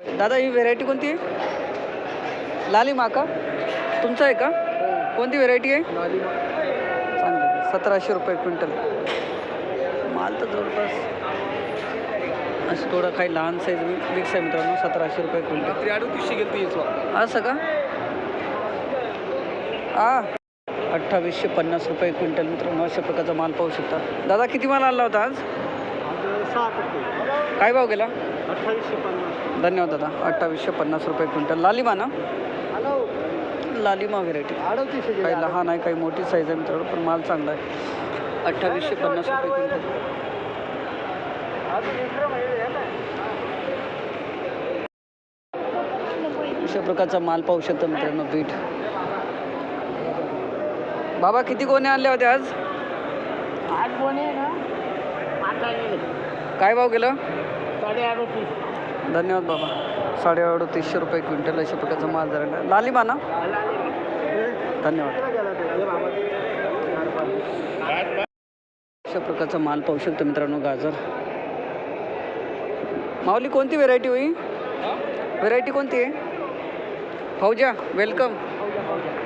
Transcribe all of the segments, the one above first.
दादा ही व्हेरायटी कोणती आहे? लालिमा का तुमचं आहे का? कोणती व्हेरायटी आहे? चांगली. सतराशे रुपये क्विंटल. माल तर जवळपास असं थोडं काही लहान साईज मिक्स आहे मित्रांनो सतराशे रुपये क्विंटल. अडतीसशे गेली असं का? आ. अठ्ठावीसशे पन्नास रुपये क्विंटल मित्रांनो अशा प्रकारचा माल पाहू शकता. दादा किती माल आणला होता आज? काय भाव गेला? अठ्ठावीसशे पन्नास. धन्यवाद दादा. अठ्ठावीसशे पन्नास रुपये क्विंटल. लालिमा ना? हॅलो. लालिमा व्हेरायटी काही लहान आहे काही मोठी साईज आहे मित्रांनो पण माल चांगला आहे. अठ्ठावीसशे पन्नास रुपये क्विंटल. अशा प्रकारचा माल पाहू शकता मित्रांनो बीट. बाबा किती गोणे आणले होते आज? आठ गेले काय भाव गेलं? धन्यवाद बाबा. साडे अडतीसशे रुपये क्विंटल अशा प्रकारचा माल झाला लाली लालिमा ना धन्यवाद. अशा प्रकारचा माल पाहू शकतो मित्रांनो गाजर. माऊली कोणती व्हेरायटी होई? व्हेरायटी कोणती आहे? फौजा वेलकम.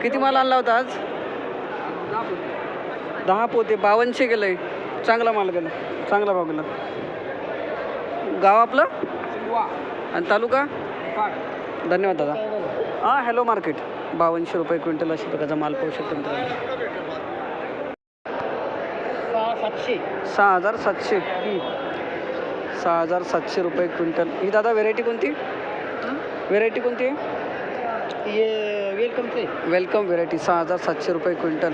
किती माल आणला होता आज? दहा पोते. बावनशे गेलं आहे चांगला माल गेला. चांगला भाव गेला. गाव आपलं? आणि तालुका? धन्यवाद दादा. हां हॅलो मार्केट. बावनशे रुपये क्विंटल अशा प्रकारचा माल पाहू शकतो मित्रांनो. सहा सातशे सहा हजार सातशे. सहा हजार सातशे रुपये क्विंटल. ही दादा व्हेरायटी कोणती? व्हेरायटी कोणती? आहे वेलकमचे वेलकम व्हेरायटी सहा हजार सातशे रुपये क्विंटल.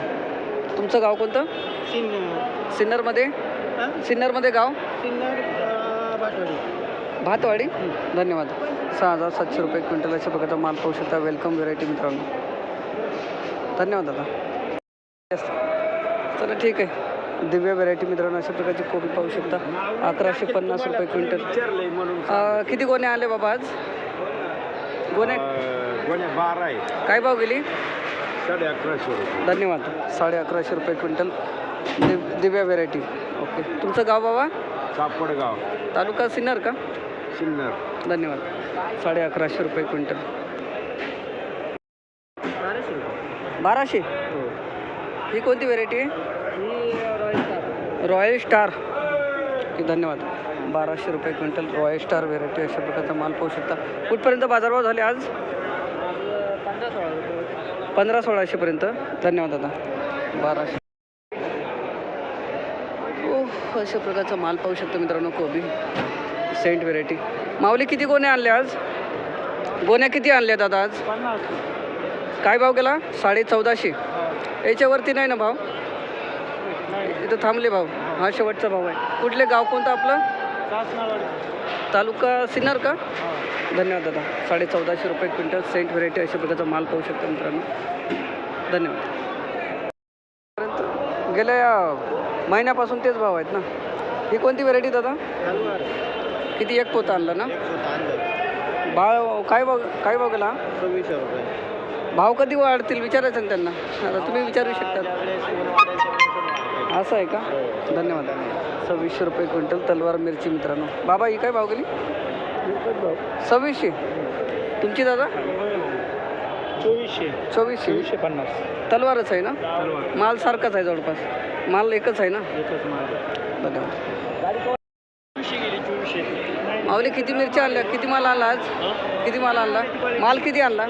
तुमचं गाव कोणतं? सिन्नर. सिन्नरमध्ये? सिन्नरमध्ये गाव? सिन्नर भातवाडी. धन्यवाद. सहा हजार सातशे रुपये क्विंटल अशा प्रकारचा माल पाहू शकता. वेलकम व्हेरायटी मित्रांनो. धन्यवाद दादा. चला ठीक आहे. दिव्या व्हेरायटी मित्रांनो अशा प्रकारची कोबी पाहू शकता. अकराशे पन्नास रुपये क्विंटल. किती गोणे आले बाबा आज? गोणे बारा आहे. काय भाव गेली? साडे अकराशे रुपये. धन्यवाद. साडे अकराशे रुपये क्विंटल दिव दिव्या व्हेरायटी ओके तुमचं गाव बाबा? सापडगाव. तालुका सिन्नर का? सिन्नर. धन्यवाद. साडे अकराशे रुपये क्विंटल. बाराशे रुपये. बाराशे? हो. ही कोणती व्हेरायटी आहे? ही रॉयल स्टार धन्यवाद. बाराशे रुपये क्विंटल रॉयल स्टार व्हेरायटी अशा प्रकारचा माल पाहू शकता. कुठपर्यंत बाजारभाव झाले आज? पंधरा सोळा रुपये. पंधरा सोळाशेपर्यंत. धन्यवाद दादा. बाराशे. खूप अशा प्रकारचा माल पाहू शकतो मित्रांनो कोबी. सेंट व्हेरायटी माऊली किती गोण्या आणल्या आज? गोण्या किती आणल्या दादा आज? काय भाव गेला? साडे चौदाशे. याच्यावरती नाही ना भाव? इथं थांबले भाव. हा शेवटचा भाव आहे. कुठले गाव कोणतं आपलं? तालुका सिन्नर का? धन्यवाद दादा. साडे चौदाशे रुपये क्विंटल सेंट व्हेरायटी अशा प्रकारचा माल पाहू शकतो मित्रांनो. धन्यवाद. गेल्या महिन्यापासून तेच भाव आहेत ना? ही कोणती व्हेरायटी दादा? किती एक पोता आणला ना? भाव काय भाव काय रुपये भाव कधी वाढतील विचारायचं ना त्यांना. आता तुम्ही विचारू शकता. असं आहे का? धन्यवाद. सव्वीसशे रुपये क्विंटल तलवार मिरची मित्रांनो. बाबा ही काय भाव गेली? सव्वीसशे. तुमची दादा? चोवीसशे. चोवीसशे. पन्नास. तलवारच आहे ना? माल सारखाच आहे जवळपास. माल एकच आहे ना? एकच माल धन्यवाद माऊली किती मिरची आणल्या? किती माल आणला आज? किती माल आणला? माल किती आणला?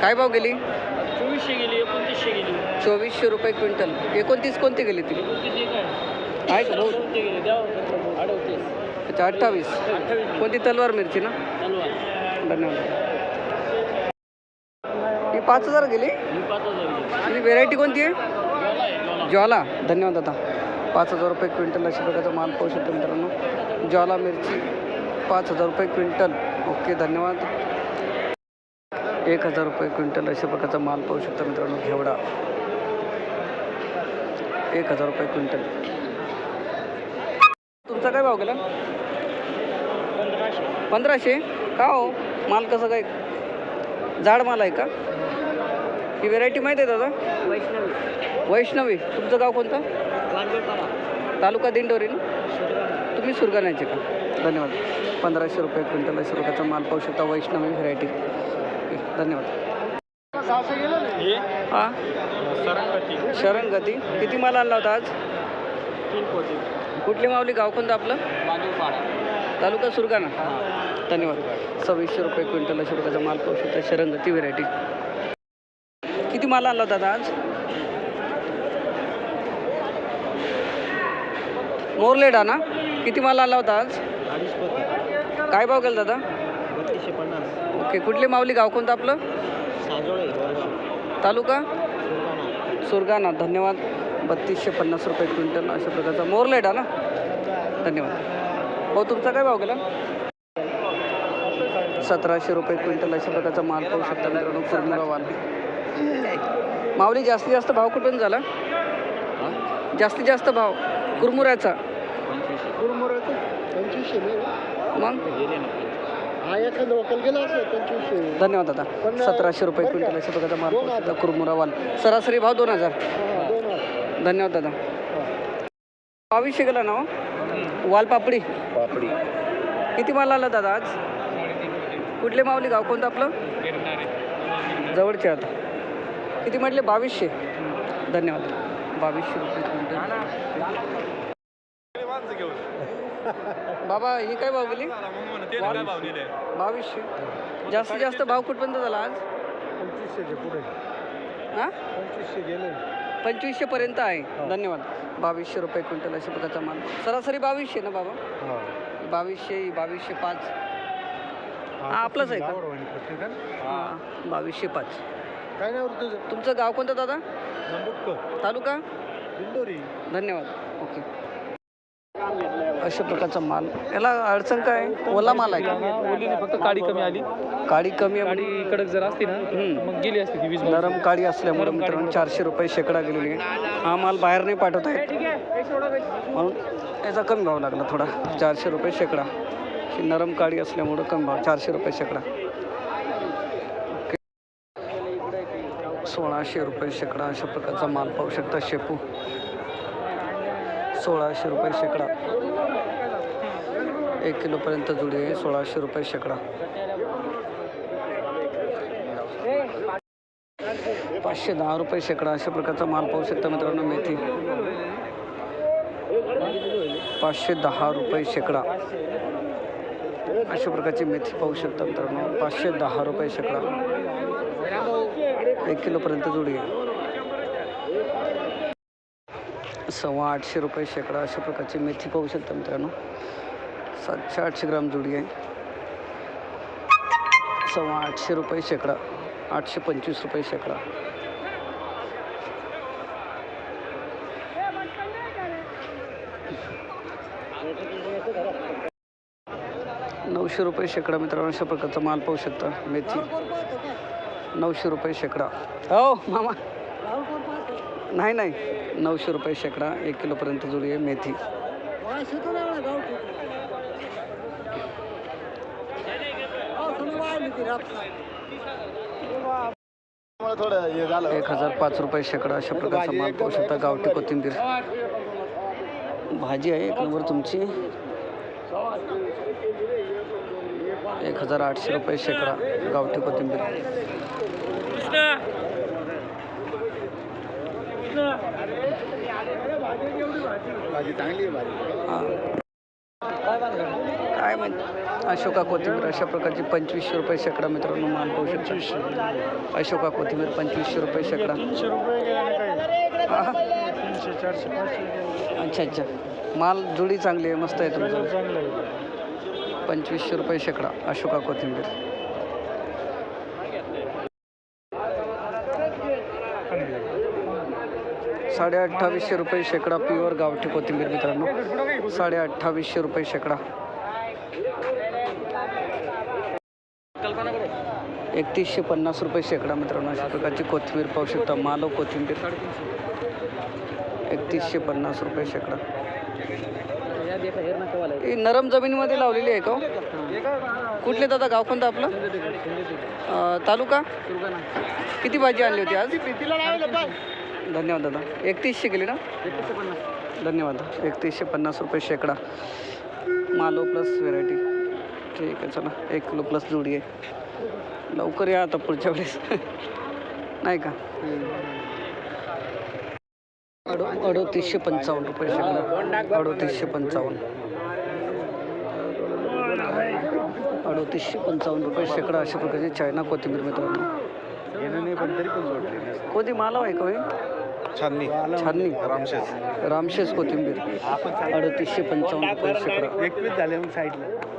काय भाव गेली? चोवीसशे गेली एकोणतीसशे गेली. चोवीसशे रुपये क्विंटल. एकोणतीस कोणती गेली ती? एकोणतीस एक आहे. आहे का भाऊ कोणते गेले द्या अडवतीस अच्छा अठ्ठावीस. कोणती तलवार मिरची ना? धन्यवाद. ही पाच हजार गेली आणि व्हेरायटी कोणती आहे? ज्वाला. धन्यवाद दादा. पाच हजार रुपये क्विंटल अशा प्रकारचा माल पाहू शकतो मित्रांनो. ज्वाला मिरची पाच हजार रुपये क्विंटल. ओके धन्यवाद. एक हजार रुपये क्विंटल अशा प्रकारचा माल पाहू शकता मित्रांनो घेवडा. एक हजार रुपये क्विंटल. तुमचा काय भाव गेला? पंधराशे पंधराशे. का हो? माल कसं काय? जाड माल आहे का? ही व्हेरायटी माहीत आहे दादा? वैष्णवी. वैष्णवी. तुमचं गाव कोणतं? तालुका दिंडोरी ना? तुम्ही सुरगाण्याचे का? धन्यवाद. पंधराशे रुपये क्विंटल अशा प्रकारचा माल पाहू शकता वैष्णवी व्हेरायटी धन्यवाद. हा शरण गती किती माल आणला होता आज? कुठली माऊली गाव कोणतं आपलं? तालुका सुरगाणा. धन्यवाद. सव्वीसशे रुपये क्विंटल अशा प्रकारचा माल पाहू शकता शरंगती व्हेरायटी किती माल आणला होता दादा आज? मोरलेडा ना? किती माल आला होता आज? काय भाव केला दादा? पन्नास ओके कुठली माऊली गाव कोणतं आपलं? तालुका? सुरगाणा. धन्यवाद. बत्तीसशे पन्नास रुपये क्विंटल अशा प्रकारचा मोरलेडा ना? धन्यवाद. भाऊ तुमचा काय भाव गेला? सतराशे रुपये क्विंटल अशा प्रकारचा माल पाहू शकता मित्रांनो पूर्ण माल माऊली जास्तीत जास्त भाव कुठून झाला? जास्तीत जास्त भाव कुरमुऱ्याचा. मग? हा धन्यवाद दादा. सतराशे रुपये क्विंटल अशा प्रकारचा माल कुरमुरा वाल सरासरी भाव दोन हजार. धन्यवाद दादा. बावीसशे गेला ना हो? वाल पापडी पापडी. किती माल आला दादा आज? कुठले माऊली गाव? कोणतं आपलं? जवळचे आता. किती म्हटले? बावीसशे. धन्यवाद. बावीसशे रुपये क्विंटल बाबा ही काय भाव गेली? बावीसशे. जास्तीत जास्त भाव कुठपर्यंत झाला आज? पंचवीसशेचे पुढे हां? पंचवीसशे गेले पंचवीसशे पर्यंत आहे धन्यवाद. बावीसशे रुपये क्विंटल अशा प्रकारचा माल. सरासरी बावीसशे ना बाबा? हा. बावीसशे बावीसशे पाच. हा आपलंच आहे का? हां बावीसशे पाच. काय नाही तुझं? तुमचं गाव कोणतं दादा? तालुका? दिंडोरी धन्यवाद. ओके. अशा प्रकारचा माल. याला अडचण काय? आहे? ओला माल आहे का? ओलीने फक्त काडी कमी आली. काडी कमी आहे. काडी कडक जर असती ना हम्म. मग गेली असती ती वीस नरम काडी असल्यामुळे मित्रांनो चारशे रुपये शेकडा गेलेली आहे. हा माल बाहेर नाही पाठवत आहेत म्हणून याचा कमी भाव लागला थोडा. चारशे रुपये शेकडा. ही नरम काडी असल्यामुळं कमी भाव. चारशे रुपये शेकडा. सोळाशे रुपये शेकडा अशा प्रकारचा माल पाहू शकता. शेपू. सोळाशे रुपये शेकडा. एक किलोपर्यंत जुडी आहे. सोळाशे रुपये शेकडा. पाचशे दहा रुपये शेकडा अशा प्रकारचा माल पाहू शकता मित्रांनो मेथी. पाचशे दहा रुपये शेकडा. अशा प्रकारची मेथी पाहू शकता मित्रांनो. पाचशे दहा रुपये शेकडा. एक किलोपर्यंत जोडी आहे सव्वा आठशे रुपये शेकडा अशा प्रकारची मेथी पाहू शकता मित्रांनो. सातशे आठशे ग्राम जोडी आहे सव्वा आठशे रुपये शेकडा. आठशे पंचवीस रुपये शेकडा. नऊशे रुपये शेकडा मित्रांनो अशा प्रकारचा माल पाहू शकता. मेथी. नऊशे रुपये शेकडा. हो मामा. नाही नाही. नऊशे रुपये शेकडा एक किलोपर्यंत जुडी आहे मेथी. एक हजार पाच रुपये शेकडा अशा प्रकारचा माल पाहू शकता. गावठी कोथिंबीर. भाजी आहे एक नंबर तुमची. एक हजार आठशे रुपये शेकडा गावठी कोथिंबीर भाजी चांगली आहे भाजी हां काय माहिती? अशोका कोथिंबीर अशा प्रकारची पंचवीसशे रुपये शेकडा मित्रांनो माल पाहू शकता. अशोका कोथिंबीर पंचवीसशे रुपये शेकडा. अच्छा अच्छा. माल जुडी चांगली आहे मस्त आहे तुमचं. पंचवीसशे रुपये शेकडा अशोका कोथिंबीर. साडे अठ्ठावीसशे रुपये शेकडा प्युअर गावठी कोथिंबीर मित्रांनो. साडे अठ्ठावीसशे रुपये शेकडा. एकतीसशे पन्नास रुपये शेकडा मित्रांनो अशा प्रकारची कोथिंबीर पाहू शकता. मालव कोथिंबीर. एकतीसशे पन्नास रुपये शेकडा. ही नरम जमिनीमध्ये लावलेली आहे का हो? कुठले दादा गाव कोणतं आपलं? तालुका? किती भाजी आणली होती आज? धन्यवाद दादा. एकतीसशे गेली ना? धन्यवाद. एकतीसशे पन्नास रुपये शेकडा. मालो प्लस व्हेरायटी ठीक आहे चला. एक किलो प्लस जोडी आहे. लवकर या आता पुढच्या वेळेस. नाही का? अडो अडोतीसशे पंचावन्न रुपये शेकडा. अडोतीसशे पंचावन्न. अडोतीसशे पंचावन्न रुपये शेकडा अशा प्रकारची चायना कोथिंबीर मित्रांनो. कोणती मालव आहे का होय छाननी छाननी रामशेष रामशेष कोथिंबीर. अडतीसशे पंचावन्न रुपये शेकडा एकवीस झाले मग साईडला.